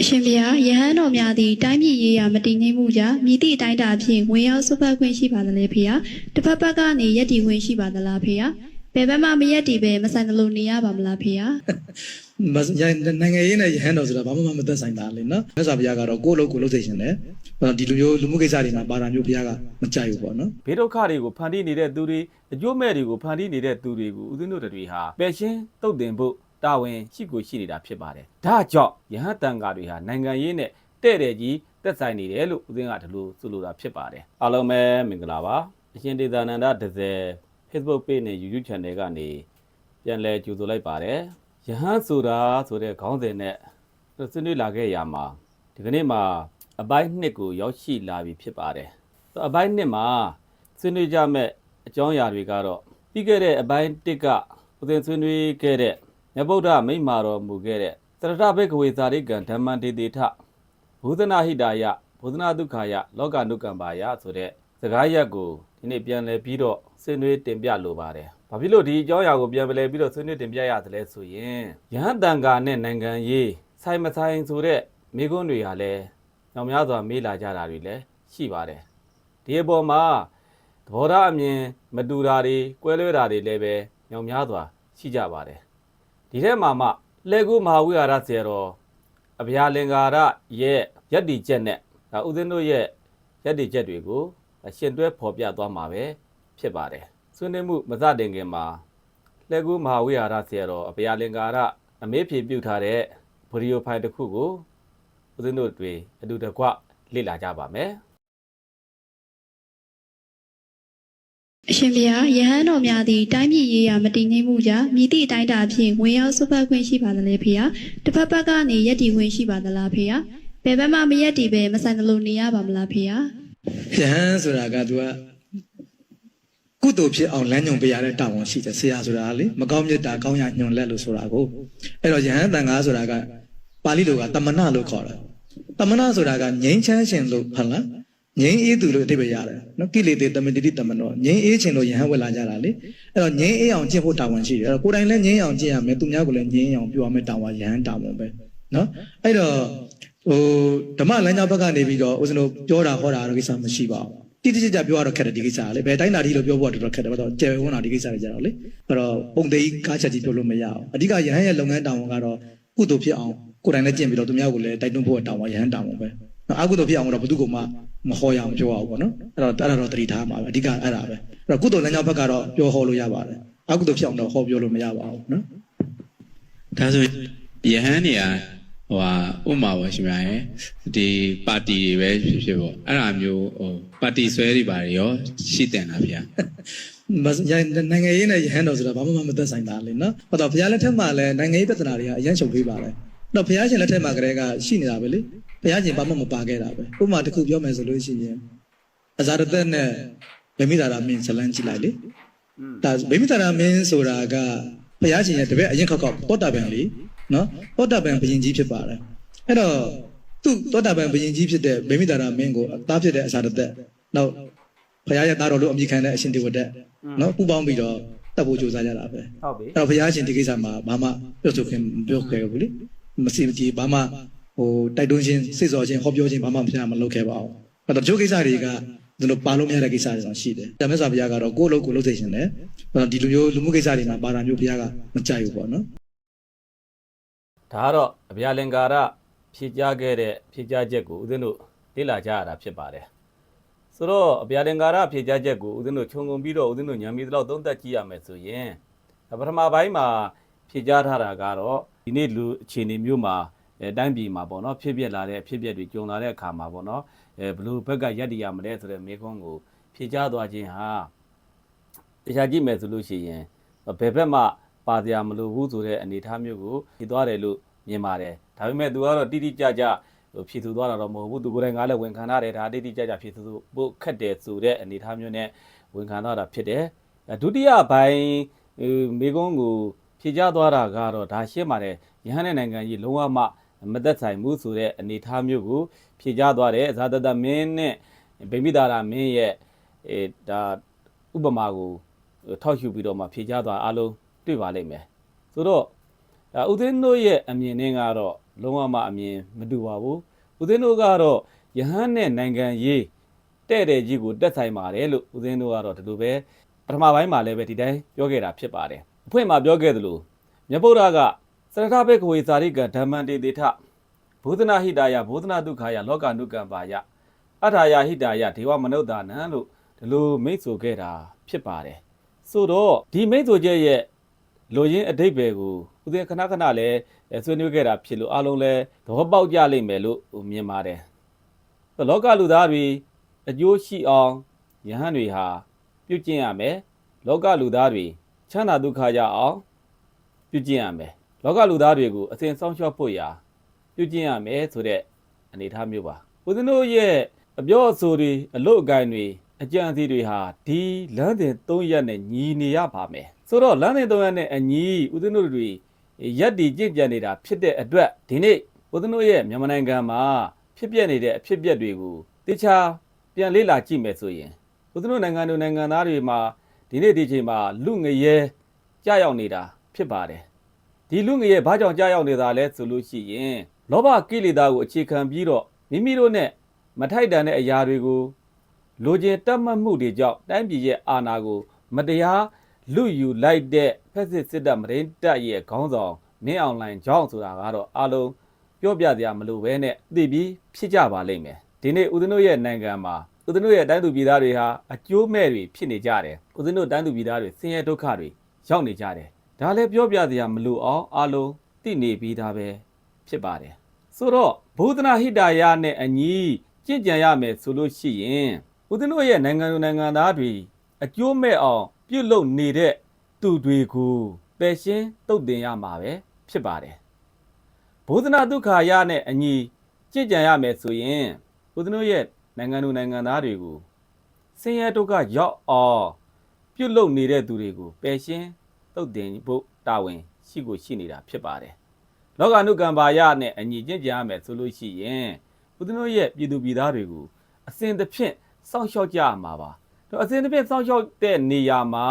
အရှင်ဘုရားယဟန်တော်များသည်တိုင်းပြည်ရေးရာမတည်ငြိမ်မှုကြောင့်မြည်သည့်အတိုင်းအတာဖြင့်ဝင်ရောက်ဆွတ်ဖက်ခွင့်ရှိပါသလဲဖေယတစ်ဖက်ဘက်ကနေယက်တီခွင့်ရှိပါသလားဖေယဘယ်ဘက်မှမယက်တီပဲမဆိုင်သလိုနေရပါမလားဖေယမစရနိုင်ငံရေးနဲ့ရဟန်းတော်ဆိုတာဘာမှမမသက်ဆိုင်တာလေနော်မြတ်စွာဘုရားကတော့ကိုယ့်လို့ကိုယ်လုပ်သိရှင်တယ်ဒီလိုမျိုးလူမှုကိစ္စတွေမှာပါတာမျိုးဘုရားကမကြိုက်ဘူးပေါ့နော်ဘေးဒုက္ခတွေကိုဖန်တီးနေတဲ့သူတွေအကျိုးမဲ့တွေကိုဖန်တီးနေတဲ့သူတွေကိုဦးဇင်းတို့တွေဟာပယ်ရှင်းတုတ်တင်ဖို့ တာဝန်ရှိကိုရှိနေတာဖြစ်ပါတယ်။ဒါကြောင့်ယဟန်တန်ဃာတွေဟာနိုင်ငံရေးနဲ့တဲ့တဲ့ကြီးသက်ဆိုင်နေတယ်လို့ဦးဇင်းကဒီလိုဆိုလိုတာဖြစ်ပါတယ်။အားလုံးပဲမင်္ဂလာပါ။အရှင်ဒေသနန္ဒဒဇယ် Facebook page နဲ့ YouTube channel ကနေပြန်လည်ကြိုဆိုလိုက်ပါတယ်။ယဟန်ဆိုတာဆိုတဲ့ခေါင်းစဉ်နဲ့ဆွေးနွေးလာခဲ့ရမှာဒီကနေ့မှာအပိုင်းနှစ်ကိုရောက်ရှိလာပြီဖြစ်ပါတယ်။ဆိုအပိုင်းနှစ်မှာဆွေးနွေးကြမဲ့အကြောင်းအရာတွေကတော့ပြီးခဲ့တဲ့အပိုင်းတစ်ကဦးဇင်းဆွေးနွေးခဲ့တဲ့ မြတ်ဗုဒ္ဓမိန့်မာတော်မူခဲ့တဲ့သရထဘိကဝေသာရိကံဓမ္မံတေတေထဘုဒ္ဓနာဟိတာယဘုဒ္ဓနာဒုက္ခယလောကနုကံပါယဆိုတဲ့စကားရက်ကိုဒီနေ့ပြန်လည်ပြီးတော့ဆွေးနွေးတင်ပြလိုပါတယ်။ဘာဖြစ်လို့ဒီအကြောင်းအရာကိုပြန်လည်ပြီးတော့ဆွေးနွေးတင်ပြရသလဲဆိုရင်ယဟန်တန်ဃာနဲ့နိုင်ငံရေးဆိုင်မဆိုင်ဆိုတဲ့မိကွန်းတွေဟာလည်းညောင်များစွာမေးလာကြတာတွေလည်းရှိပါတယ်။ဒီအပေါ်မှာသဘောထားအမြင်မတူတာတွေကွဲလွဲတာတွေလည်းပဲညောင်များစွာရှိကြပါတယ်။ ဒီထဲမှာမှလက်ကူမဟာဝိဟာရဆရာတော်အဗျာလင်္ကာရရဲ့ယက်တီချက်နဲ့ဒါဥစဉ်တို့ရဲ့ယက်တီချက်တွေကိုရှင်တွဲဖော်ပြသွားမှာပဲဖြစ်ပါတယ်။ဆွေးနွေးမှုမစတင်ခင်မှာလက်ကူမဟာဝိဟာရဆရာတော်အဗျာလင်္ကာရအမေးဖြေပြုထားတဲ့ဗီဒီယိုဖိုင်တစ်ခုကိုဥစဉ်တို့တွေအတူတကွလေ့လာကြပါမယ်။ အရှင်ဘုရားယဟန်တော်များသည်တိုင်းပြည်ရေးရာမတည်ငြိမ်မှုကြောင့်မြည်သည့်အတိုင်းအတာဖြင့်ဝင်ရောက်ဆွတ်ဖက်ခွင့်ရှိပါသလဲဖေယတစ်ဖက်ဘက်ကနေယက်တီခွင့်ရှိပါသလားဖေယဘယ်ဘက်မှမယက်တီပဲမဆိုင်သလိုနေရပါမလားဖေယယဟန်ဆိုတာကသူကကုသိုလ်ဖြစ်အောင်လမ်းညွှန်ပေးရတဲ့တာဝန်ရှိတယ်ဆရာဆိုတာကလေမကောင်းမြတ်တာကောင်းရညွှန်လက်လို့ဆိုတာကိုအဲ့တော့ယဟန်တန်ဃာဆိုတာကပါဠိလိုကတမနာလို့ခေါ်တယ်တမနာဆိုတာကငြိမ်းချမ်းရှင်လို့ဟုတ်လား ငြိမ်းအေးသူလို့အဓိပ္ပာယ်ရတယ်နော်ကိလေသေတမတိတိတမနောငြိမ်းအေးခြင်းလို့ယဟန်ဝက်လာကြတာလေအဲ့တော့ငြိမ်းအေးအောင်ကျင့်ဖို့တာဝန်ရှိတယ်အဲ့တော့ကိုယ်တိုင်လည်းငြိမ်းအောင်ကျင့်ရမယ်သူများကိုလည်းငြိမ်းအောင်ပြုရမယ်တာဝန်ယဟန်တာဝန်ပဲနော်အဲ့တော့ဟိုဓမ္မလမ်းကြောင်းဘက်ကနေပြီးတော့ဦးဇင်းတို့ပြောတာဟောတာတော့ကိစ္စမရှိပါဘူးတိတိကျကျပြောရတော့ခက်တယ်ဒီကိစ္စကလေဘယ်တိုင်းတာဒီလို့ပြောဖို့ကတော်တော်ခက်တယ်ဘာလို့ကျယ်ဝန်းတာဒီကိစ္စတွေကြတော့လေအဲ့တော့ပုံသေးကြီးကားချက်ကြီးပြောလို့မရအောင်အဓိကယဟန်ရဲ့လုပ်ငန်းတာဝန်ကတော့ကုသိုလ်ဖြစ်အောင်ကိုယ်တိုင်လည်းကျင့်ပြီးတော့သူများကိုလည်းတိုက်တွန်းဖို့တာဝန်ယဟန်တာဝန်ပဲ နော်အကုသိုလ်ဖြစ်အောင်တော့ဘယ်သူကမှမဟောရအောင်ပြောအောင်ပေါ့နော်အဲ့တော့အဲ့ဒါတော့တတိထားမှာပဲအဓိကအဲ့ဒါပဲအဲ့တော့ကုသိုလ်လမ်းကြောင်းဘက်ကတော့ပြောဟောလို့ရပါတယ်အကုသိုလ်ဖြစ်အောင်တော့ဟောပြောလို့မရပါဘူးနော်ဒါဆိုယဟန်နေရာဟိုဟာဥမာပါရှင်များရယ်ဒီပါတီတွေပဲဖြစ်ဖြစ်ပေါ့အဲ့ဒါမျိုးဟိုပါတီဆွဲတွေပါတယ်ရောရှိတယ်လားဗျာမစရနိုင်ငံရေးနဲ့ရဟန်းတော်ဆိုတာဘာမှမသက်ဆိုင်တာလေနော်။ဟုတ်တော့ဘုရားလက်ထက်မှာလည်းနိုင်ငံရေးပြဿနာတွေကအရင်ချုပ်ပေးပါလေ။ တော့ဘုရားရှင်လက်ထက်မှာကလေးကရှိနေတာပဲလေ။ဘုရားရှင်ဘာမှမပါခဲ့တာပဲ။ဥပမာတစ်ခုပြောမယ်ဆိုလို့ရှိရင်အဇာရသက်နဲ့ဗမိတာရာမင်းဇလန်းကြည့်လိုက်လေ။ဒါဗမိတာရာမင်းဆိုတာကဘုရားရှင်ရဲ့တပည့်အရင်ခောက်ခောက်ပောတာပန်လေနော်။ပောတာပန်ဘုရင်ကြီးဖြစ်ပါတယ်။အဲ့တော့သူ့သောတာပန်ဘုရင်ကြီးဖြစ်တဲ့ဗမိတာရာမင်းကိုအသားဖြစ်တဲ့အဇာရသက်နောက်ဘုရားရဲ့သားတော်လို့အမိခံတဲ့အရှင်တေဝဒတ်နော်ပူပေါင်းပြီးတော့တပ်ဖို့ကြိုးစားကြတာပဲဟုတ်ပြီအဲ့တော့ဘုရားရှင်ဒီကိစ္စမှာဘာမှပြောဆိုခင်မပြောခဲ့ဘူးလေ မရှိမကြည့်ဘာမှဟိုတိုက်တွန်းခြင်းစိတ်စော်ခြင်းဟောပြောခြင်းဘာမှမဖြစ်မလုပ်ခဲ့ပါဘူးအဲ့တော့ဒီကိစ္စတွေကဒီလိုပါလို့မရတဲ့ကိစ္စတွေတော့ရှိတယ်ဒါမဲ့ဆိုဘုရားကတော့ကိုယ့်အလုပ်ကိုလုပ်သိရှင်တယ်အဲ့တော့ဒီလိုမျိုးလူမှုကိစ္စတွေမှာပါတာမျိုးဘုရားကမကြိုက်ဘူးပေါ့နော်ဒါကတော့အဗျာလင်္ကာရဖြည့်ကြားခဲ့တဲ့ဖြည့်ကြားချက်ကိုဦးဇင်းတို့လေ့လာကြရတာဖြစ်ပါတယ်ဆိုတော့အဗျာလင်္ကာရဖြည့်ကြားချက်ကိုဦးဇင်းတို့ခြုံငုံပြီးတော့ဦးဇင်းတို့ညံမီတော့သုံးသပ်ကြည့်ရမယ်ဆိုရင်ပထမပိုင်းမှာဖြည့်ကြားထားတာကတော့ ဒီနေ့လူအခြေအနေမျိုးမှာအဲတိုင်းပြည်မှာပေါ့နော်ဖြစ်ပျက်လာတဲ့ဖြစ်ပျက်တွေကြုံလာတဲ့အခါမှာပေါ့နော်အဲဘယ်လိုဘက်ကရက်တည်ရမလဲဆိုတဲ့မေခွန်းကိုဖြည့်ကြားသွားခြင်းဟာတရားကြည့်မယ်ဆိုလို့ရှိရင်ဘယ်ဘက်မှပါစရာမလိုဘူးဆိုတဲ့အနေအထားမျိုးကိုဖြည့်သွားတယ်လို့မြင်ပါတယ်ဒါပေမဲ့သူကတော့တိတိကျကျဟိုဖြည့်သူသွားတာတော့မဟုတ်ဘူးသူကိုယ်တိုင်ကလည်းဝန်ခံရတယ်ဒါတိတိကျကျဖြည့်သူဖို့ခက်တယ်ဆိုတဲ့အနေအထားမျိုးနဲ့ဝန်ခံတော့တာဖြစ်တယ်အဲဒုတိယပိုင်းဟိုမိကုန်းကို ဖြည့်ကြသွားတာကတော့ဒါရှင်းပါတယ်ရဟန်းတဲ့နိုင်ငံကြီးလုံးဝမှမသက်ဆိုင်ဘူးဆိုတဲ့အနေအထားမျိုးကိုဖြည့်ကြသွားတယ်ဇာတတမင်းနဲ့ဗိမိတာရာမင်းရဲ့အဲဒါဥပမာကိုထောက်ရှုပြီးတော့မှဖြည့်ကြသွားအားလုံးတွေ့ပါလိမ့်မယ်ဆိုတော့ဒါဥသိန်းတို့ရဲ့အမြင်နဲ့ကတော့လုံးဝမှအမြင်မတူပါဘူးဦးဇင်းတို့ကတော့ယဟန်နဲ့နိုင်ငံရေးတဲ့တဲ့ကြီးကိုတက်ဆိုင်ပါတယ်လို့ဦးဇင်းတို့ကတော့ဒီလိုပဲပထမပိုင်းမှာလည်းပဲဒီတိုင်းပြောခဲ့တာဖြစ်ပါတယ် အဖွင့်မှာပြောခဲ့သလိုမြတ်ဗုဒ္ဓကစရထဘက်ခဝေစာရိကဓမ္မန္တေတေထဘုဒ္ဓနာဟိတာယဘုဒ္ဓနာဒုက္ခယလောကနုကံပါယအထာယဟိတာယဒေဝမနုဿာနံလို့ဒီလိုမိတ်ဆိုခဲ့တာဖြစ်ပါတယ်ဆိုတော့ဒီမိတ်ဆိုချက်ရဲ့လိုရင်းအတိတ်ပဲကိုဦးဇင်းခဏခဏလည်းအဲဆွေးနွေးခဲ့တာဖြစ်လို့အားလုံးလည်းသဘောပေါက်ကြလိမ့်မယ်လို့မြင်ပါတယ်ဆိုတော့လောကလူသားတွေအကျိုးရှိအောင်ယဟန်တွေဟာပြုကျင့်ရမယ်လောကလူသားတွေ ချမ်းသာဒုက္ခရအောင်ပြုကျင့်ရမယ်လောကလူသားတွေကိုအစဉ်ဆောင်ရှောက်ဖို့ရာပြုကျင့်ရမယ်ဆိုတဲ့အနေအထားမျိုးပါဦးဇင်းတို့ရဲ့အပြောအဆိုတွေအလို့အကိုင်တွေအကြံအစီတွေဟာဒီလမ်းစဉ်၃ရက်နဲ့ညီနေရပါမယ်ဆိုတော့လမ်းစဉ်၃ရက်နဲ့အညီဦးဇင်းတို့တွေရက်တီကြင့်ကြံနေတာဖြစ်တဲ့အတွက်ဒီနေ့ဦးဇင်းတို့ရဲ့မြန်မာနိုင်ငံမှာဖြစ်ပျက်နေတဲ့အဖြစ်အပျက်တွေကိုတခြားပြန်လေ့လာကြည့်မယ်ဆိုရင်ဦးဇင်းတို့နိုင်ငံတို့နိုင်ငံသားတွေမှာ ဒီနေ့ဒီချိန်မှာလူငရဲကြာရောက်နေတာဖြစ်ပါတယ်ဒီလူငရဲဘာကြောင့်ကြာရောက်နေတာလဲဆိုလို့ရှိရင်လောဘကိလေသာကိုအခြေခံပြီးတော့မိမိတို့နဲ့မထိုက်တန်တဲ့အရာတွေကိုလိုချင်တတ်မှတ်မှုတွေကြောင့်တိုင်းပြည်ရဲ့အာဏာကိုမတရားလူယူလိုက်တဲ့ဖက်စစ်စစ်တပ်မရင်းတပ်ရဲ့ခေါင်းဆောင်မင်းအောင်လှိုင်ကြောင့်ဆိုတာကတော့အလုံးပြောပြစရာမလိုဘဲနဲ့သိပြီးဖြစ်ကြပါလိမ့်မယ်ဒီနေ့ဦးဇင်းတို့ရဲ့နိုင်ငံမှာ ဦးဇင်းတို့ရဲ့တိုင်းသူပြည်သားတွေဟာအကျိုးမဲ့တွေဖြစ်နေကြတယ်ဦးဇင်းတို့တိုင်းသူပြည်သားတွေဆင်းရဲဒုက္ခတွေရောက်နေကြတယ်ဒါလည်းပြောပြစရာမလိုအောင်အလုံးသိနေပြီးသားပဲဖြစ်ပါတယ်ဆိုတော့ဘုဒ္ဓနာဟိတာယနဲ့အညီကြင့်ကြံရမယ်ဆိုလို့ရှိရင်ဦးဇင်းတို့ရဲ့နိုင်ငံသူနိုင်ငံသားတွေအကျိုးမဲ့အောင်ပြုတ်လုံနေတဲ့သူတွေကိုပယ်ရှင်းတုတ်တင်ရမှာပဲဖြစ်ပါတယ်ဘုဒ္ဓနာဒုက္ခရနဲ့အညီကြင့်ကြံရမယ်ဆိုရင်ဦးဇင်းတို့ရဲ့ နိုင်ငံသူနိုင်ငံသားတွေကိုဆင်းရဲဒုက္ခရောက်အောင်ပြုတ်လုံနေတဲ့သူတွေကိုပယ်ရှင်းတုတ်တင်ဖို့တာဝန်ရှိကိုရှိနေတာဖြစ်ပါတယ်လောကနုကံပါယနဲ့အညီကြင့်ကြံရမယ်ဆိုလို့ရှိရင်ဦးဇင်းတို့ရဲ့ပြည်သူပြည်သားတွေကိုအစဉ်တစ်ဖြင့်စောင့်ရှောက်ကြရမှာပါတော့အစဉ်တစ်ပြည့်စောင့်ရှောက်တဲ့နေရာမှာ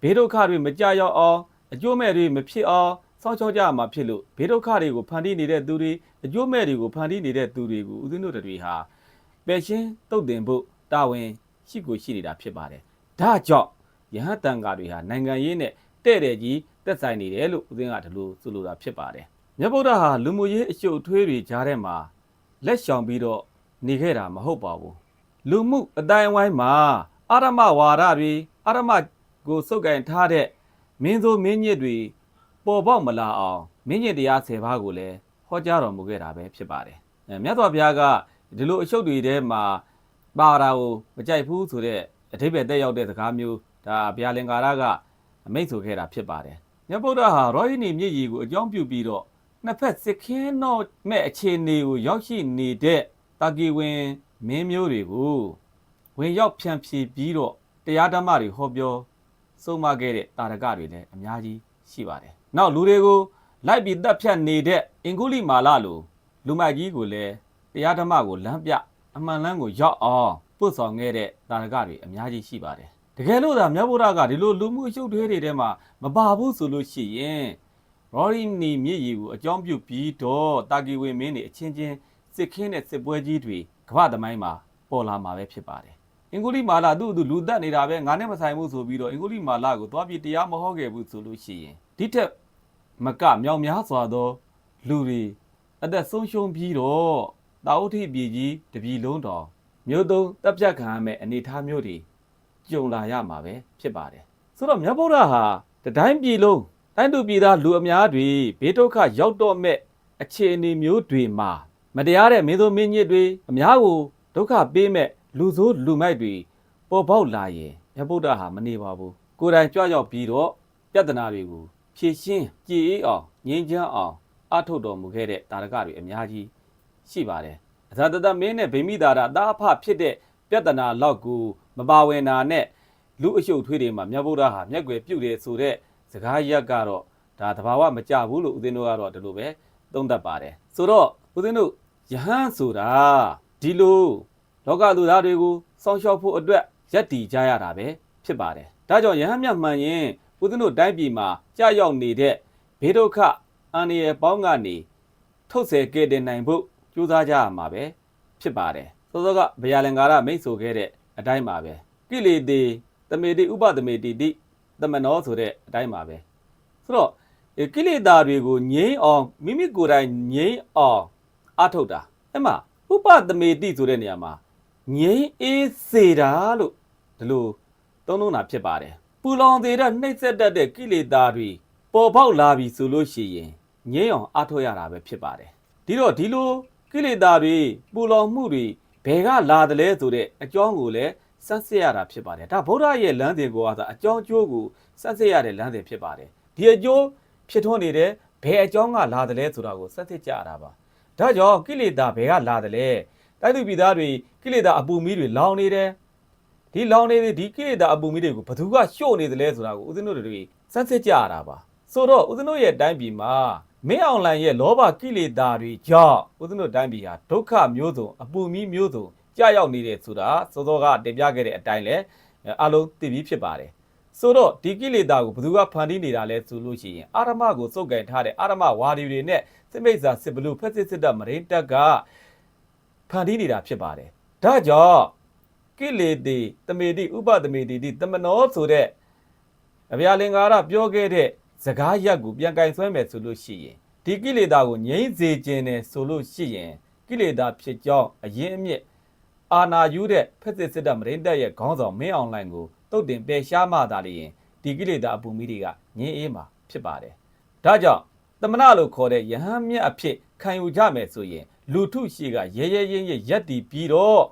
ဘေးဒုက္ခတွေမကြရောက်အောင်အကျိုးမဲ့တွေမဖြစ်အောင်စောင့်ရှောက်ကြရမှာဖြစ်လို့ဘေးဒုက္ခတွေကိုဖန်တီးနေတဲ့သူတွေအကျိုးမဲ့တွေကိုဖန်တီးနေတဲ့သူတွေကိုဦးဇင်းတို့တွေဟာပ ယ်ရှင်းတုတ်တင်ဖို့တာဝန်ရှိကိုရှိနေတာဖြစ်ပါတယ်။ဒါကြောင့်ယဟန်တန်ဃာတွေဟာနိုင်ငံရေးနဲ့တဲ့တဲ့ကြီးတက်ဆိုင်နေတယ်လို့ဦးဇင်းကဒီလိုဆိုလိုတာဖြစ်ပါတယ်။မြတ်ဗုဒ္ဓဟာလူမှုရေးအရှုပ်အထွေးတွေကြားထဲမှာလက်ရှောင်ပြီးတော့နေခဲ့တာမဟုတ်ပါဘူး။လူမှုအတိုင်းအဝိုင်းမှာအာရမဝါဒတွေအာရမကိုစုပ်ကင်ထားတဲ့မင်းဆိုမင်းညစ်တွေပေါ်ပေါက်မလာအောင်မင်းညစ်တရား10ပါးကိုလည်းဟောကြားတော်မူခဲ့တာပဲဖြစ်ပါတယ်။အဲမြတ်စွာဘုရားက ဒီလိုအရှုပ်တွေထဲမှာပါတာကိုမကြိုက်ဘူးဆိုတဲ့အဓိပ္ပာယ်တက်ရောက်တဲ့စကားမျိုးဒါဘုရားလင်္ကာရကအမိန့်ဆိုခဲ့တာဖြစ်ပါတယ်။မြတ်ဗုဒ္ဓဟာရောဟိနီမြစ်ကြီးကိုအကြောင်းပြုပြီးတော့နှစ်ဖက်စစ်ခင်းတော့မဲ့အခြေအနေကိုရောက်ရှိနေတဲ့တာကီဝင်မင်းမျိုးတွေကိုဝင်ရောက်ဖြန့်ဖြေပြီးတော့တရားဓမ္မတွေဟောပြောဆုံးမခဲ့တဲ့တာရကတွေလည်းအများကြီးရှိပါတယ်။နောက်လူတွေကိုလိုက်ပြီးတပ်ဖြတ်နေတဲ့အင်္ဂုလိမာလလိုလူမိုက်ကြီးကိုလည်း တရားဓမ္မကိုလမ်းပြအမှန်လမ်းကိုရောက်အောင်ပို့ဆောင်ခဲ့တဲ့တာရကတွေအများကြီးရှိပါတယ်။တကယ်လို့သာမြတ်ဗုဒ္ဓကဒီလိုလူမှုအရှုပ်ထွေးတွေထဲမှာမပါဘူးဆိုလို့ရှိရင်ရော်ရီနီမြစ်ရီကိုအကြောင်းပြုပြီးတော့တာကီဝေမင်းတွေအချင်းချင်းစစ်ခင်းတဲ့စစ်ပွဲကြီးတွေကမ္ဘာသမိုင်းမှာပေါ်လာမှာပဲဖြစ်ပါတယ်အင်္ဂုလိမာလာသူ့သူလူတက်နေတာပဲငါနဲ့မဆိုင်ဘူးဆိုပြီးတော့အင်္ဂုလိမာလာကိုသွားပြီးတရားမဟောခဲ့ဘူးဆိုလို့ရှိရင်ဒီထက်မကမြောင်များစွာသောလူတွေအသက်ဆုံးရှုံးပြီးတော့ တာဝတိပြည်ကြီးတပြည်လုံးတော်မြို့သုံးတပ်ဖြတ်ခံရမယ့်အနေအထားမျိုးတွေကြုံလာရမှာပဲဖြစ်ပါတယ်ဆိုတော့မြတ်ဗုဒ္ဓဟာတတိုင်းပြည်လုံးတိုင်းသူပြည်သားလူအများတွေဘေးဒုက္ခရောက်တော့မဲ့အခြေအနေမျိုးတွေမှာမတရားတဲ့မင်းတို့မင်းညစ်တွေအများကိုဒုက္ခပေးမဲ့လူဆိုးလူမိုက်တွေပေါ်ပေါက်လာရင်မြတ်ဗုဒ္ဓဟာမနေပါဘူးကိုယ်တိုင်ကြွရောက်ပြီးတော့ပြဿနာတွေကိုဖြေရှင်းကြည်အေးအောင်ငြိမ်းချမ်းအောင်အထုတ်တော်မူခဲ့တဲ့တာရကတွေအများကြီး ရှိပါတယ်အသာတတမင်းနဲ့ဗိမိတာရအသားအဖဖြစ်တဲ့ပြဿနာလောက်ကိုမပါဝင်တာနဲ့လူအရှုပ်ထွေးတွေမှာမြတ်ဗုဒ္ဓဟာမျက်ွယ်ပြုတ်တယ်ဆိုတဲ့စကားရက်ကတော့ဒါတဘာဝမကြဘူးလို့ဦးဇင်းတို့ကတော့ဒီလိုပဲသုံးသပ်ပါတယ်ဆိုတော့ဦးဇင်းတို့ယဟန်ဆိုတာဒီလိုလောကလူသားတွေကိုစောင့်ရှောက်ဖို့အတွက်ရက်တည်ကြရတာပဲဖြစ်ပါတယ်ဒါကြောင့်ယဟန်မြတ်မှန်ရင်ဦးဇင်းတို့တိုင်းပြည်မှာကြာရောက်နေတဲ့ဘေးဒုက္ခအန္တရာယ်ပေါင်းကနေကထုတ်ဆဲကဲတင်နိုင်ဖို့ ကြိုးစားကြရမှာပဲဖြစ်ပါတယ်စောစောကဗျာလင်္ကာရမိတ်ဆိုခဲ့တဲ့အတိုင်းပါပဲကိလေသေတမေတိဥပတမေတိတိတမနောဆိုတဲ့အတိုင်းပါပဲဆိုတော့ဒီကိလေသာတွေကိုငြိမ်းအောင်မိမိကိုယ်တိုင်ငြိမ်းအောင်အထုတ်တာအဲ့မှာဥပတမေတိဆိုတဲ့နေရာမှာငြိမ်းအေးစေတာလို့ဒီလိုသုံးလုံးတာဖြစ်ပါတယ်ပူလောင်သေးတဲ့နှိမ့်ဆက်တတ်တဲ့ကိလေသာတွေပေါ်ပေါက်လာပြီဆိုလို့ရှိရင်ငြိမ်းအောင်အထုတ်ရတာပဲဖြစ်ပါတယ်ဒီတော့ဒီလို ကိလေသာတွေပူလောင်မှုတွေဘယ်ကလာတယ်လဲဆိုတဲ့အကြောင်းကိုလည်းစမ်းစစ်ရတာဖြစ်ပါတယ်ဒါဗုဒ္ဓရဲ့လမ်းစဉ်ကိုအစားအကြောင်းအကျိုးကိုစမ်းစစ်ရတဲ့လမ်းစဉ်ဖြစ်ပါတယ်ဒီအကျိုးဖြစ်ထွန်းနေတဲ့ဘယ်အကြောင်းကလာတယ်လဲဆိုတာကိုစမ်းစစ်ကြရတာပါဒါကြောင့်ကိလေသာဘယ်ကလာတယ်လဲတိုက်သူပြည်သားတွေကိလေသာအပူမီးတွေလောင်နေတယ်ဒီလောင်နေတဲ့ဒီကိလေသာအပူမီးတွေကိုဘယ်သူကရှို့နေတယ်လဲဆိုတာကိုဦးဇင်းတို့တွေစမ်းစစ်ကြရတာပါဆိုတော့ဦးဇင်းတို့ရဲ့တိုင်းပြည်မှာ မင်းအောင်လှိုင်ရဲ့လောဘကိလေသာတွေကြောင့်ဦးဇင်းတို့တိုင်းပြည်ဟာဒုက္ခမျိုးစုံအပူမီးမျိုးစုံကြာရောက်နေတယ်ဆိုတာစောစောကတင်ပြခဲ့တဲ့အတိုင်းလဲအလုံးသိပြီးဖြစ်ပါတယ်ဆိုတော့ဒီကိလေသာကိုဘယ်သူကဖန်တီးနေတာလဲဆိုလို့ရှိရင်အာရမကိုစုပ်ကန်ထားတဲ့အာရမဝါဒီတွေနဲ့စစ်မိတ်စာစစ်ဘလူဖက်စစ်စစ်တပ်မရိန်တက်ကဖန်တီးနေတာဖြစ်ပါတယ်ဒါကြောင့်ကိလေသေတမေတိဥပတမေတိတိတမနောဆိုတဲ့အဗျာလင်္ကာရပြောခဲ့တဲ့ စကားရက်ကိုပြန်ကင်ဆွဲမယ်ဆိုလို့ရှိရင်ဒီကိလေသာကိုငြိမ့်စေခြင်းနဲ့ဆိုလို့ရှိရင်ကိလေသာဖြစ်ကြောင်းအရင်အမြစ်အာနာယူတဲ့ဖက်စစ်စစ်တပ်မရိန်တက်ရဲ့ခေါင်းဆောင်မင်းအောင်လှိုင်ကိုတုတ်တင်ပယ်ရှားမှသာလျှင်ဒီကိလေသာအပူမီတွေကငြင်းအေးမှာဖြစ်ပါတယ်ဒါကြောင့်တမနာလို့ခေါ်တဲ့ယဟန်မြတ်အဖြစ်ခံယူကြမယ်ဆိုရင် လူထုရှိကရဲရဲရင်းရရက်တီပြီးတော့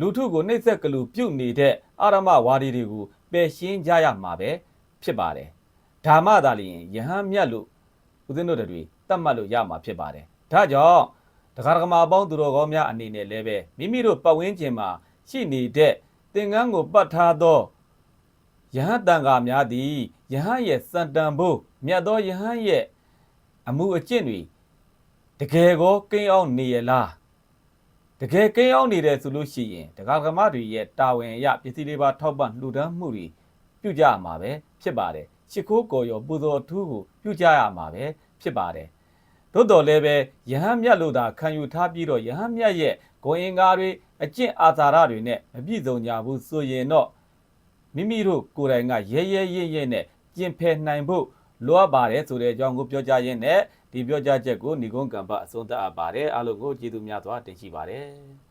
လူထုကိုနှိမ့်ဆက်ကလူပြုတ်နေတဲ့အာရမဝါဒီတွေကိုပယ်ရှင်းကြရမှာပဲဖြစ်ပါတယ် ဓမ္မသာလျှင်ယဟန်မြတ်လို့ဦးဇင်းတို့တွေတတ်မှတ်လို့ရမှာဖြစ်ပါတယ်ဒါကြောင့်တရားဓမ္မအပေါင်းသူတော်ကောင်းများအနေနဲ့လည်းပဲမိမိတို့ပတ်ဝန်းကျင်မှာရှိနေတဲ့သင်္ကန်းကိုပတ်ထားသောယဟန်တန်ဃာများသည်ယဟန်ရဲ့စံတန်ဖို့မြတ်သောယဟန်ရဲ့အမှုအကျင့်တွေတကယ်ကိုကိန်းအောင်နေရလားတကယ်ကိန်းအောင်နေတယ်ဆိုလို့ရှိရင်တရားဓမ္မတွေရဲ့တာဝန်အရပစ္စည်းလေးပါထောက်ပံ့လှူဒန်းမှုတွေ ပြုကြရမှာပဲဖြစ်ပါတယ်ရှ िख ိုးကော်ရောပူဇော်ထူးကိုပြုကြရမှာပဲဖြစ်ပါတယ်သို့တော်လည်းပဲယဟန်မြတ်လို့သာခံယူထားပြီးတော့ယဟန်မြတ်ရဲ့ဂုဏ်အင်္ဂါတွေအကျင့်အာသာရတွေနဲ့မပြည့်စုံကြဘူးဆိုရင်တော့မိမိတို့ကိုယ်တိုင်ကရဲရဲရင့်ရင့်နဲ့ကျင့်ဖယ်နိုင်ဖို့လိုအပ်ပါတယ်ဆိုတဲ့အကြောင်းကိုပြောကြားရင်းနဲ့ဒီပြောကြားချက်ကိုဏိကုံးကံပအဆုံးသတ်အပ်ပါတယ်အားလုံးကိုကျေးဇူးများစွာတင်ရှိပါတယ်